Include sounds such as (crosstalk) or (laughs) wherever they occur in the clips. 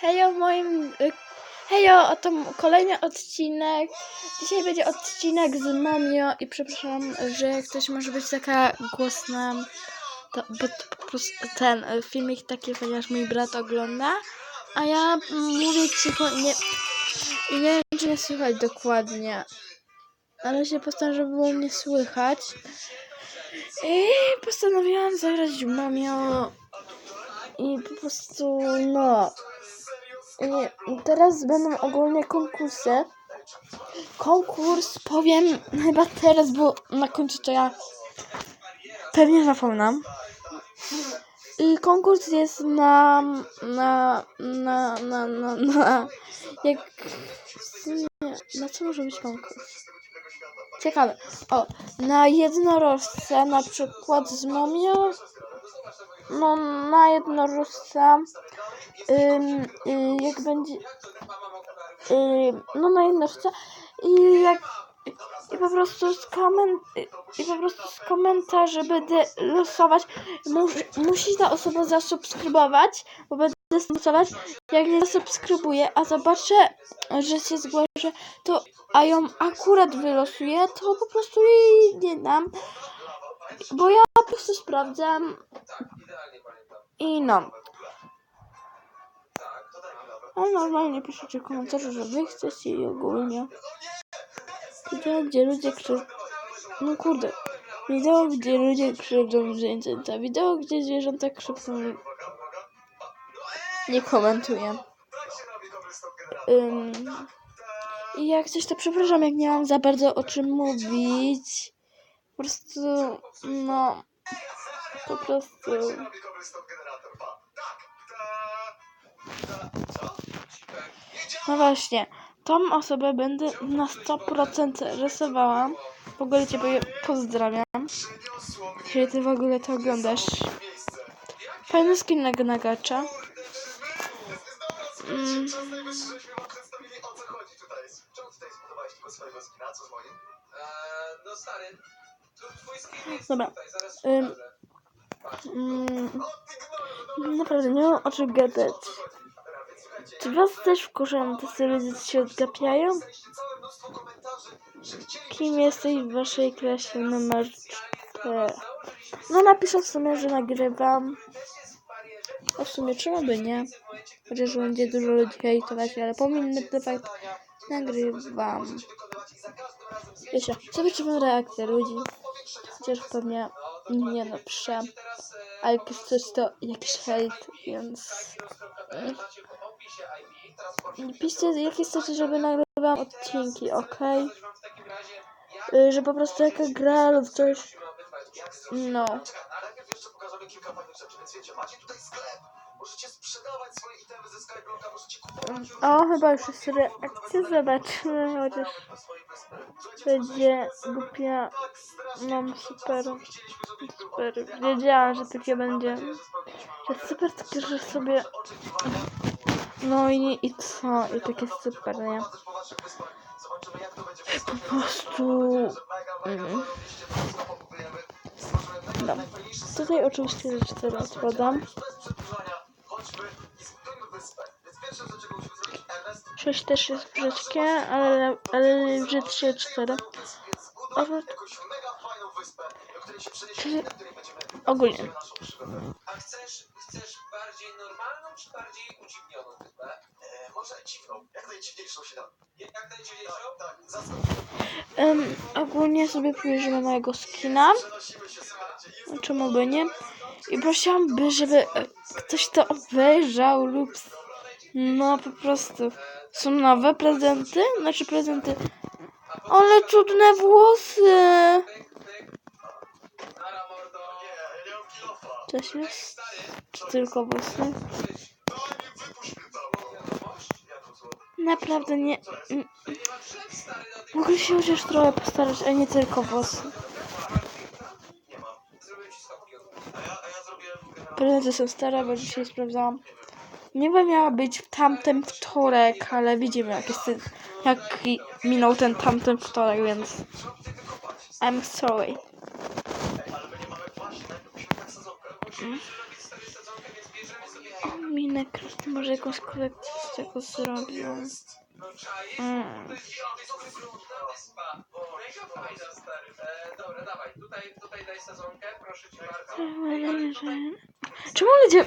Hejo moim... y, Hejo, oto kolejny odcinek. Dzisiaj będzie odcinek z Momio i przepraszam, że ktoś może być taka głosna, to, bo to po prostu ten y, filmik taki, ponieważ mój brat ogląda, a ja mówię cicho nie, nie wiem, czy nie słychać dokładnie, ale się postaram, żeby było mnie słychać. I postanowiłam zagrać w Momio i po prostu, no... Teraz będą ogólnie konkursy. Konkurs powiem chyba teraz, bo na końcu to ja pewnie zapomnę. I konkurs jest na na na na na, na jak sumie, na co może być konkurs? Ciekawe. O, na jednorożce na przykład z Momio no na jednorożca jak będzie ym, no na jednorożca i jak i po prostu z koment i po prostu z komentarzy będę losować. Mus, musi ta osoba zasubskrybować bo będę losować. Jak nie zasubskrybuje a zobaczę że się zgłoszę to a ją akurat wylosuję to po prostu jej nie dam. Bo ja po prostu sprawdzam i no a normalnie piszecie komentarze, że wy chcecie i ogólnie. Wideo, gdzie ludzie krzywdzą... No kurde. Wideo, gdzie ludzie krzywdzą zwierzęta. Wideo, gdzie zwierzęta krzywdzą... Nie komentuję. Ym... I jak coś, to przepraszam, jak nie mam za bardzo o czym mówić. Po prostu, no... Po prostu... No właśnie, tą osobę będę na 100% rysowała. W ogóle Cię pozdrawiam. Jeżeli Ty w ogóle to oglądasz. Fajny skin na Gnagacza. Mm, Dobra. Ym, mm, naprawdę, nie mam o czym gadać. Czy Was też wkurzają te ludzie, co się odgapiają? Kim jesteś w Waszej klasie numer 4? No napiszę w sumie, że nagrywam. A w sumie czemu by nie? Chociaż będzie dużo ludzi hejtować, ale pominę ten fakt. Nagrywam. Wiecie, zobaczymy reakcję ludzi. Chociaż pewnie nie napisze. A jak jest coś, to jakiś hejt, więc... Piszcie jakieś coś, żeby nagrywam odcinki, ok? Że po prostu jaka gra lub coś. No. O, chyba już jest reakcja, zobaczmy, chociaż będzie głupia. Mam super, super. Wiedziałam, że takie będzie. Że super, takie, że sobie... No i, i co? I takie super, nie? Po prostu... Dobra. Tutaj oczywiście rzecz teraz podam. 6 też jest brzydkie, ale, ale brzydsze 4. Oraz ogólnie. A chcesz, chcesz bardziej normalną, czy bardziej udziwnioną może dziwną, jak najdziwniejszą się da. Jak najdziwniejszą? Tak, zaskocz. Um, ogólnie sobie pobierzemy mojego skina. No, Czemu by nie? I prosiłam by, żeby e, ktoś to obejrzał lub... No po prostu. Są nowe prezenty? Znaczy prezenty... Ale cudne włosy! Coś jest? Czy tylko włosy? Naprawdę nie... Mogę się chociaż trochę postarać, a nie tylko włosy. Prezenty są stare, bo dzisiaj sprawdzałam. Niby miała być w tamten wtorek, ale widzimy jak jest ten, jak minął ten tamten wtorek, więc I'm sorry. Ej, ale my nie mamy właśnie, najpierw musimy sadzonkę. Musimy zrobić stary sadzonkę, więc bierzemy sobie O, minął odcinek, każdy może jakąś kolekcję tego czaisz? Mm. Czemu ludzie...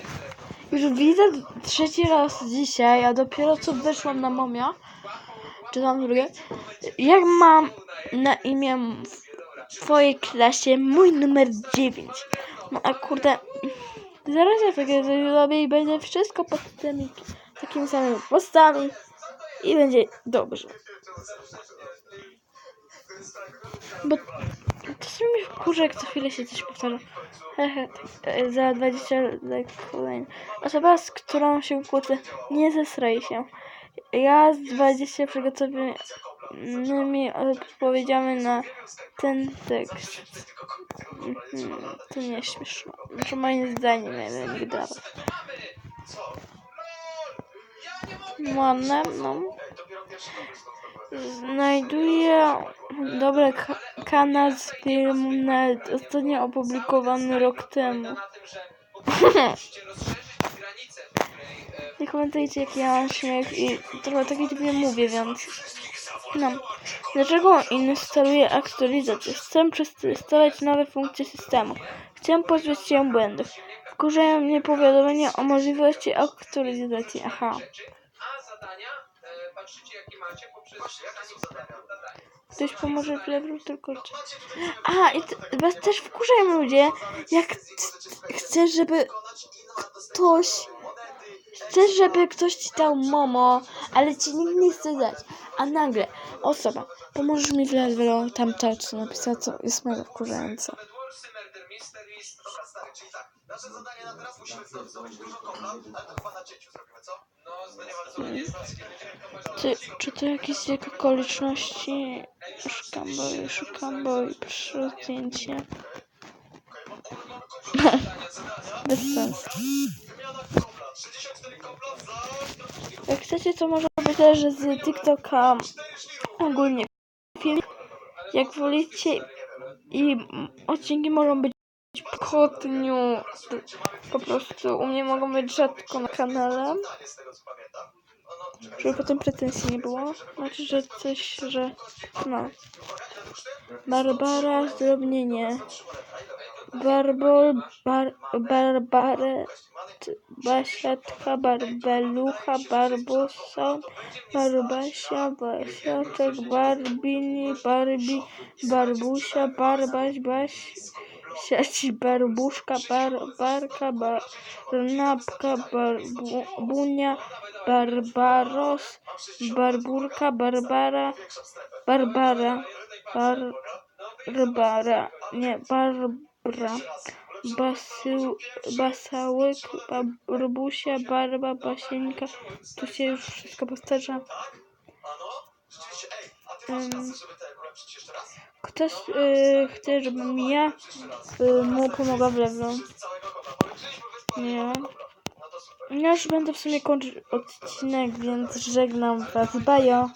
Już widzę trzeci raz dzisiaj, a dopiero co wyszłam na momia, czy tam drugie, jak mam na imię w twojej klasie mój numer 9. No a kurde, zaraz ja takie zrobię i będzie wszystko pod tymi takimi samymi postami i będzie dobrze. Bo to sobie mi wkurza, jak co chwilę się coś powtarza. Hehe, tak, e, za 20 lat kolejny. Osoba, z którą się kłócę, nie zesraj się. Ja z 20 przygotowanymi odpowiedziami na ten tekst. Mhm, to nie śmieszne. Że moim zdaniem ja bym nie dała. Co? Ja nie mogę! Ładne, no. Znajduję dobry ka kanał z filmem ostatnio opublikowany rok temu. (laughs) Nie komentujcie jaki ja mam śmiech i trochę tak dziwnie mówię, więc... No. Dlaczego instaluję aktualizację? Chcę przetestować nowe funkcje systemu. Chcę pozbyć się błędów. Wkurzają mnie powiadomienia o możliwości aktualizacji. Aha. Ktoś pomoże w lewru tylko... czy- A, i was też wkurzają ludzie, jak chcesz, żeby ktoś... Chcesz, żeby ktoś ci dał momo, ale ci nikt nie chce dać. A nagle osoba, pomożesz mi w lewru, tam to, co napisała, co jest mega wkurzające. Bedwarsy, Murder Mysteries, Dobra, stary, czyli tak. Nasze zadanie na teraz musimy zdo- zdobyć dużo kobla, ale to chyba na cięciu zrobimy, co? no będziemy kopać Czy, to jakieś jego okoliczności? Szukam, bo szukam, bo i przy zdjęcie. Bez sensu. Wymiana kobla. 64 kobla za... Jak chcecie, to może być też z TikToka ogólnie film. Jak wolicie i odcinki mogą być po. Po prostu u mnie mogą być rzadko na kanale. Żeby potem pretensji nie było. Znaczy, że coś, że no. Barbara, zdrobnienie. Barbol, bar, barbare, basiatka, barbelucha, barbosa, barbasia, basiaczek, barbini, barbi, barbusia, barbaś, baś, siaci, barbuszka, barbarka, barnapka, barbunia, barbaros, barburka, barbara, barbara, bar, Barbara, nie, Barbara, Basył, Basałyk, Barbusia, Barba, Basieńka, tu się już wszystko powtarza. Ano? Raz? Ktoś y, chce, żebym ja y, mu pomogła w lewą. Nie. Ja już będę w sumie kończyć odcinek, więc żegnam was, bajo.